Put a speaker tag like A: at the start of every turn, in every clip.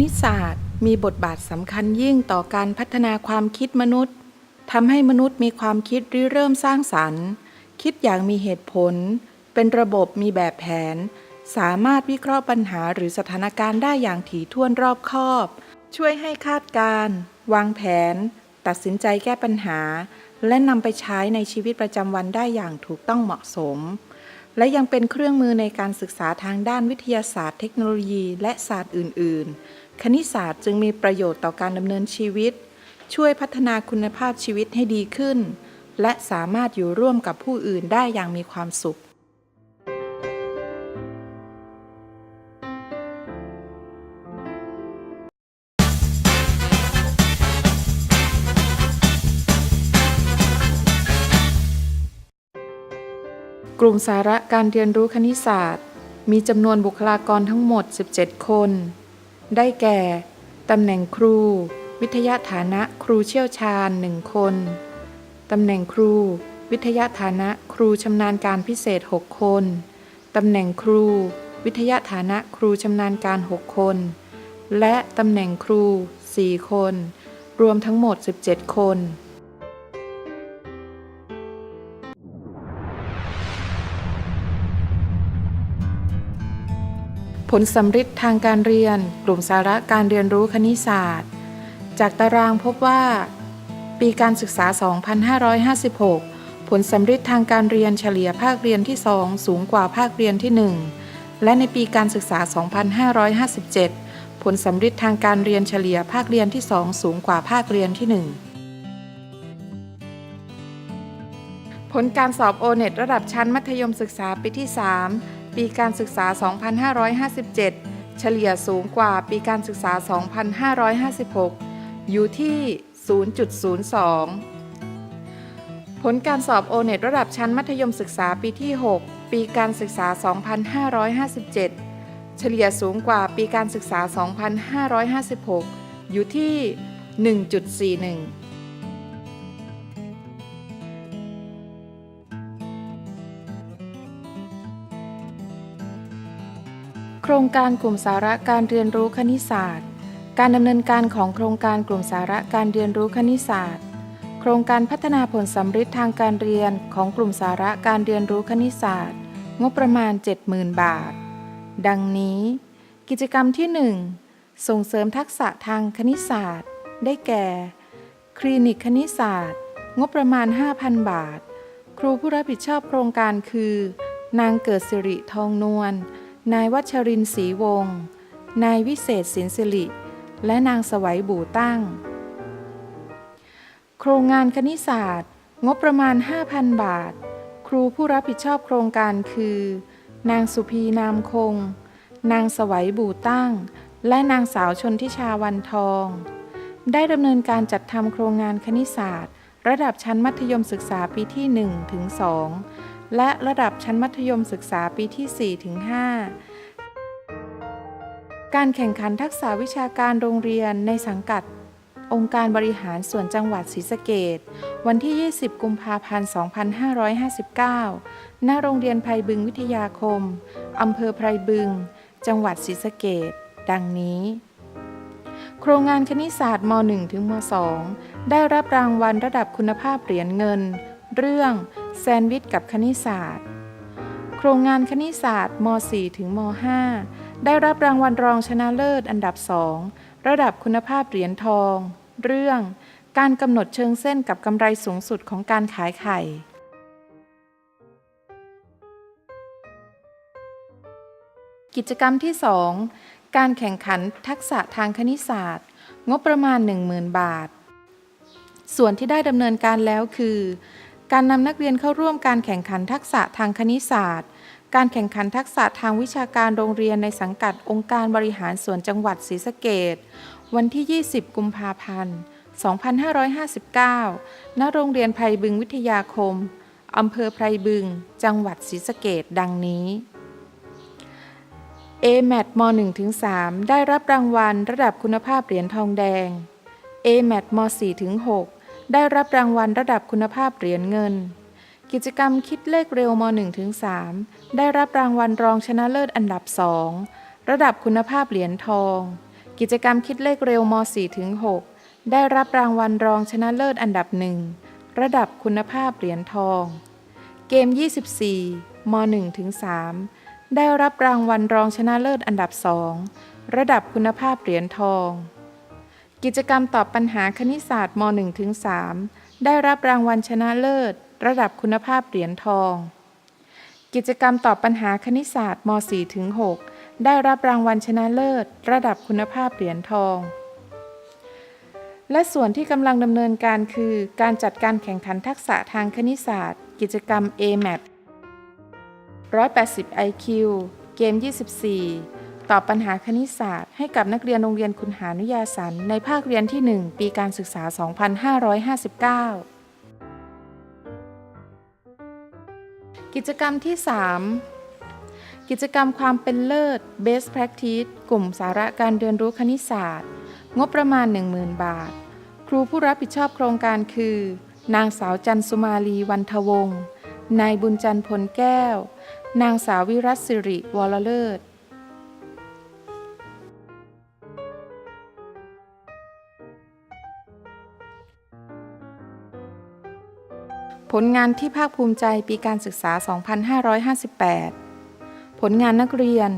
A: ณิตศาสตร์ มีบทบาทสำคัญยิ่งต่อการพัฒนาความคิดมนุษย์ทำให้มนุษย์มีความคิดริเริ่มสร้างสรรค์ คิดอย่างมีเหตุผล เป็นระบบมีแบบแผน สามารถวิเคราะห์ปัญหาหรือสถานการณ์ได้อย่างถี่ถ้วนรอบคอบ ช่วยให้คาดการณ์วางแผน ตัดสินใจแก้ปัญหา และนำไปใช้ในชีวิตประจำวันได้อย่างถูกต้องเหมาะสม และยังเป็นเครื่องมือในการศึกษาทางด้านวิทยาศาสตร์เทคโนโลยี และศาสตร์อื่น ๆ คณิตศาสตร์จึงมีประโยชน์ต่อการดำเนินชีวิต ช่วยพัฒนาคุณภาพชีวิตให้ดีขึ้น และสามารถอยู่ร่วมกับผู้อื่นได้อย่างมีความสุข กลุ่มสาระการเรียนรู้คณิตศาสตร์ มีจำนวนบุคลากรทั้งหมด 17 คน ได้แก่ตำแหน่งครู วิทยาฐานะครูเชี่ยวชาญหนึ่งคนตำแหน่งครู วิทยาฐานะครูชำนาญการพิเศษ 6 คนตำแหน่งครู วิทยาฐานะครูชำนาญการ 6 คน และตำแหน่งครู 4 คน รวมทั้งหมด 17 คน ผลสำฤทธิ์ทางการเรียน กลุ่มสาระการเรียนรู้คณิตศาสตร์ จากตารางพบว่า ปีการศึกษา 2556 ผลสำฤทธิ์ทางการเรียนเฉลี่ยภาคเรียนที่ 2 สูงกว่าภาคเรียนที่ 1 และในปีการศึกษา 2557 ผลสำฤทธิ์ทางการเรียนเฉลี่ยภาคเรียนที่ 2 สูงกว่าภาคเรียนที่ 1ผลการสอบโอเน็ตระดับชั้นมัธยมศึกษาปีที่ 3 ปีการศึกษา 2557 เฉลี่ยสูงกว่าปีการศึกษา 2556 อยู่ที่ 0.02 ผลการสอบโอเน็ตระดับชั้นมัธยมศึกษาปีที่ 6 ปีการศึกษา 2557 เฉลี่ยสูงกว่าปีการศึกษา 2556 อยู่ที่ 1.41 โครงการกลุ่มสาระการเรียนรู้คณิตศาสตร์ การดำเนินการของโครงการกลุ่มสาระการเรียนรู้คณิตศาสตร์ โครงการพัฒนาผลสำฤทธิ์ทางการเรียนของกลุ่มสาระการเรียนรู้คณิตศาสตร์ งบประมาณ 70,000 บาท ดังนี้ กิจกรรมที่ 1 ส่งเสริมทักษะทางคณิตศาสตร์ ได้แก่ คลินิกคณิตศาสตร์ งบประมาณ 5,000 บาท ครูผู้รับผิดชอบโครงการคือ นางเกิดสิริทองนวล นายวัชรินทร์ศรีวงศ์นายวิเศษสินสิริ และนางสวัยบู่ตั้ง โครงงานคณิตศาสตร์ งบประมาณ 5,000 บาท ครูผู้รับผิดชอบโครงการคือ นางสุพีนามคง นางสวัยบู่ตั้ง และนางสาวชนทิชาวันทอง ได้ดำเนินการจัดทำโครงงานคณิตศาสตร์ ระดับชั้นมัธยมศึกษาปีที่ 1 ถึง 2 และระดับชั้นมัธยมศึกษาปีที่ 4 ถึง 5 การแข่งขันทักษะวิชาการโรงเรียนในสังกัด องค์การบริหารส่วนจังหวัดศรีสะเกดวันที่ 20 กุมภาพันธ์ 2559 ณ โรงเรียนไพรบึงวิทยาคม อำเภอไพรบึง จังหวัดศรีสะเกดดังนี้ โครงงานคณิตศาสตร์ม .1 ถึงม .2 ได้รับรางวัลระดับคุณภาพเหรียญเงิน เรื่อง แซนด์วิชกับคณิตศาสตร์ โครงงานคณิตศาสตร์ม .4 ถึงม .5 ได้รับรางวัลรองชนะเลิศอันดับ2ระดับคุณภาพเหรียญทอง เรื่อง การกำหนดเชิงเส้นกับกำไรสูงสุดของการขายไข่กิจกรรมที่ 2 การแข่งขันทักษะทางคณิตศาสตร์ งบประมาณ 10,000 บาท ส่วนที่ได้ดำเนินการแล้วคือ การนำนักเรียนเข้าร่วมการแข่งขันทักษะทางคณิตศาสตร์ การแข่งขันทักษะทางวิชาการโรงเรียนในสังกัดองค์การบริหารส่วนจังหวัดศรีสะเกดวันที่ 20 กุมภาพันธ์ 2559 ณ โรงเรียนไพรบึงวิทยาคม อำเภอไพรบึง จังหวัดศรีสะเกดดังนี้ AMAT ม .1-3 ได้รับรางวัลระดับคุณภาพเหรียญทองแดง AMAT ม .4-6 ได้รับรางวัลระดับคุณภาพเหรียญเงิน กิจกรรมคิดเลขเร็วม .1-3 ได้รับรางวัลรองชนะเลิศอันดับ 2 ระดับคุณภาพเหรียญทอง กิจกรรมคิดเลขเร็วม .4 ถึง6ได้รับรางวัลรองชนะเลิศอันดับหนึ่งระดับคุณภาพเหรียญทอง เกม 24ม .1 ถึง3ได้รับรางวัลรองชนะเลิศอันดับสองระดับคุณภาพเหรียญทอง กิจกรรมตอบปัญหาคณิตศาสตร์ม .1 ถึง3ได้รับรางวัลชนะเลิศ ระดับคุณภาพเหรียญทอง กิจกรรมตอบปัญหาคณิตศาสตร์ม .4 ถึง6ได้รับรางวัลชนะเลิศ ระดับคุณภาพเหรียญทอง และส่วนที่กำลังดำเนินการคือ การจัดการแข่งขันทักษะทางคณิตศาสตร์ กิจกรรม AMAT 180 IQ เกม 24 ตอบปัญหาคณิตศาสตร์ให้กับนักเรียนโรงเรียนคุณหานุยาสันในภาคเรียนที่ 1 ปีการศึกษา 2559 กิจกรรมที่ 3 กิจกรรมความเป็นเลิศ Best Practice กลุ่มสาระการเรียนรู้คณิตศาสตร์ งบประมาณ 10,000 บาท ครูผู้รับผิดชอบโครงการคือ นางสาวจันสุมาลีวันทวงศ์นายบุญจันทร์พลแก้ว นางสาววิรัตสิริวรเลิศ ผลงานที่ภาคภูมิใจปีการศึกษา 2558 ผลงานนักเรียน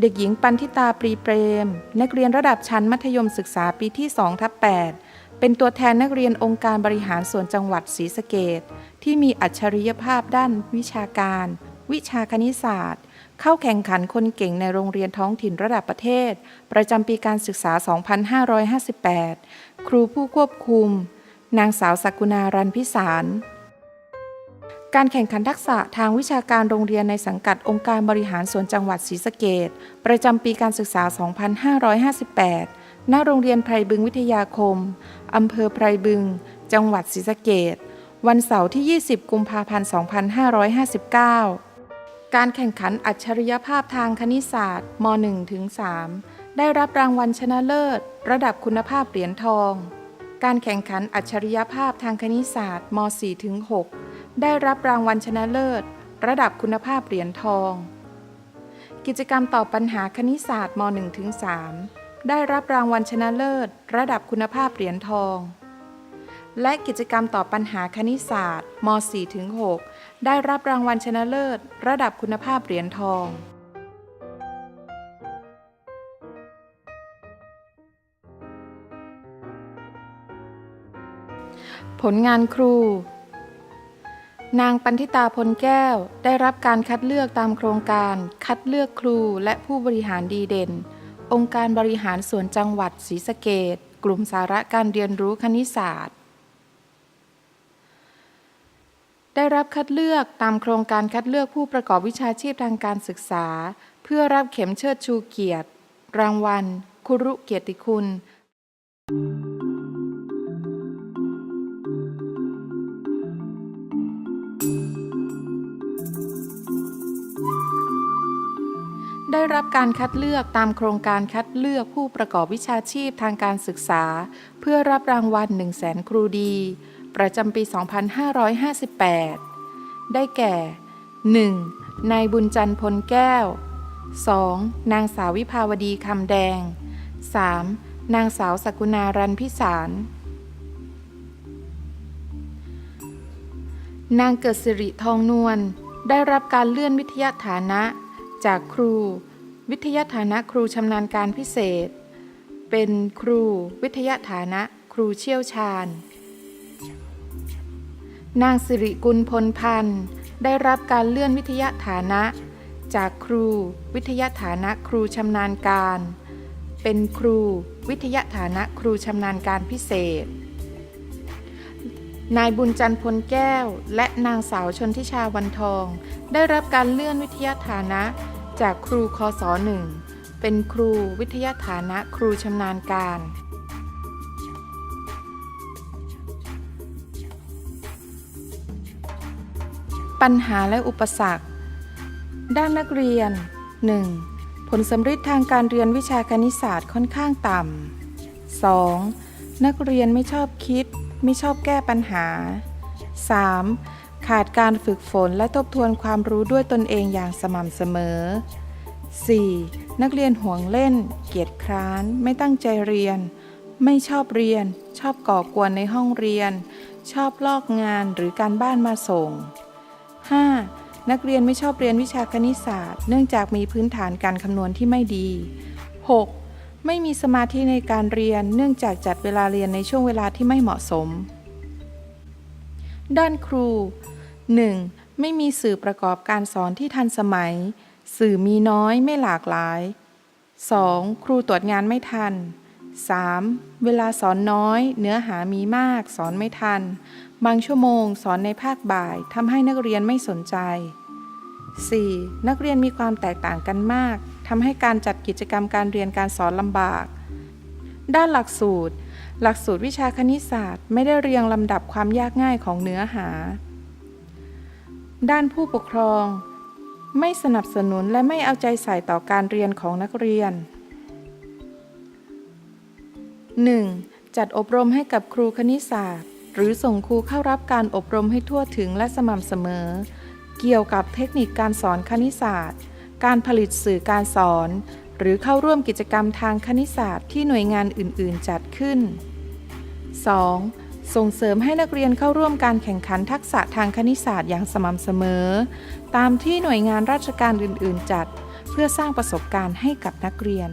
A: เด็กหญิงปันทิตาปรีเปรม นักเรียนระดับชั้นมัธยมศึกษาปีที่2ทับ8เป็นตัวแทนนักเรียนองค์การบริหารส่วนจังหวัดศรีสะเกดที่มีอัจฉริยภาพด้านวิชาการ วิชาคณิตศาสตร์ เข้าแข่งขันคนเก่งในโรงเรียนท้องถิ่นระดับประเทศ ประจำปีการศึกษา 2558 ครูผู้ควบคุม นางสาวสักุณารันพิสาร การแข่งขันทักษะทางวิชาการโรงเรียนในสังกัดองค์การบริหารส่วนจังหวัดศรีสะเกดประจำปีการศึกษา 2558 ณ โรงเรียนไพรบึงวิทยาคม อำเภอไพรบึง จังหวัดศรีสะเกดวันเสาร์ที่ 20 กุมภาพันธ์ 2559 การแข่งขันอัจฉริยภาพทางคณิตศาสตร์ม .1 ถึง 3 ได้รับรางวัลชนะเลิศ ระดับคุณภาพเหรียญทอง การแข่งขันอัจฉริยภาพทางคณิตศาสตร์ม .4 ถึง 6 ได้รับรางวัลชนะเลิศ ระดับคุณภาพเหรียญทอง กิจกรรมตอบปัญหาคณิตศาสตร์ม .1 ถึง3ได้รับรางวัลชนะเลิศ ระดับคุณภาพเหรียญทอง และกิจกรรมตอบปัญหาคณิตศาสตร์ม .4 ถึง6ได้รับรางวัลชนะเลิศ ระดับคุณภาพเหรียญทองผลงานครู นางปันธิตาพลแก้วได้รับการคัดเลือกตามโครงการ คัดเลือกครูและผู้บริหารดีเด่น องค์การบริหารส่วนจังหวัดศรีสะเกดกลุ่มสาระการเรียนรู้คณิตศาสตร์ ได้รับคัดเลือกตามโครงการคัดเลือกผู้ประกอบวิชาชีพทางการศึกษา เพื่อรับเข็มเชิดชูเกียรติ รางวัล คุรุเกียรติคุณได้ รับการคัดเลือกตามโครงการคัดเลือกผู้ประกอบวิชาชีพทางการศึกษา เพื่อรับรางวัล 1 0 0 0 0แสนครูดี ประจำปี 2558 ได้แก่ 1. นายบุญจันทร์พลแก้ว 2. นางสาววิภาวดีคำแดง 3. นางสาวสกุณารันพิสาร นางเกิดสิริทองนวลได้รับการเลื่อนวิทยาฐานะ จากครู วิทยาฐานะครูชำนาญการพิเศษ เป็นครูวิทยาฐานะครูเชี่ยวชาญ นางสิริกุลพลพันธ์ได้รับการเลื่อนวิทยาฐานะ จากครูวิทยาฐานะครูชำนาญการ เป็นครูวิทยาฐานะครูชำนาญการพิเศษ นายบุญจันทร์พลแก้ว และนางสาวชนทิชาวันทอง ได้รับการเลื่อนวิทยาฐานะ จากครูคศหนึ่งเป็นครูวิทยาฐานะครูชำนาญการ ปัญหาและอุปสรรค ด้านนักเรียน 1. ผลสำฤทธิ์ทางการเรียนวิชาคณิตศาสตร์ค่อนข้างต่ำ 2. นักเรียนไม่ชอบคิด ไม่ชอบแก้ปัญหา 3. ขาดการฝึกฝนและทบทวนความรู้ด้วยตนเองอย่างสม่ำเสมอ 4. นักเรียนห่วงเล่น เกียจคร้าน ไม่ตั้งใจเรียน ไม่ชอบเรียน ชอบก่อกวนในห้องเรียน ชอบลอกงานหรือการบ้านมาส่ง 5. นักเรียนไม่ชอบเรียนวิชาคณิตศาสตร์ เนื่องจากมีพื้นฐานการคำนวณที่ไม่ดี 6. ไม่มีสมาธิในการเรียน เนื่องจากจัดเวลาเรียนในช่วงเวลาที่ไม่เหมาะสม ด้านครู 1. ไม่มีสื่อประกอบการสอนที่ทันสมัย สื่อมีน้อยไม่หลากหลาย 2. ครูตรวจงานไม่ทัน 3. เวลาสอนน้อย เนื้อหามีมากสอนไม่ทัน บางชั่วโมงสอนในภาคบ่ายทำให้นักเรียนไม่สนใจ 4. นักเรียนมีความแตกต่างกันมากทำให้การจัดกิจกรรมการเรียนการสอนลำบาก ด้านหลักสูตร หลักสูตรวิชาคณิตศาสตร์ ไม่ได้เรียงลำดับความยากง่ายของเนื้อหา ด้านผู้ปกครอง ไม่สนับสนุนและไม่เอาใจใส่ต่อการเรียนของนักเรียน 1. จัดอบรมให้กับครูคณิตศาสตร์ หรือส่งครูเข้ารับการอบรมให้ทั่วถึงและสม่ำเสมอ เกี่ยวกับเทคนิคการสอนคณิตศาสตร์ การผลิตสื่อการสอน หรือเข้าร่วมกิจกรรมทางคณิตศาสตร์ที่หน่วยงานอื่น ๆ จัดขึ้น 2. ส่งเสริมให้นักเรียนเข้าร่วมการแข่งขันทักษะทางคณิตศาสตร์อย่างสม่ำเสมอ ตามที่หน่วยงานราชการอื่น ๆ จัด เพื่อสร้างประสบการณ์ให้กับนักเรียน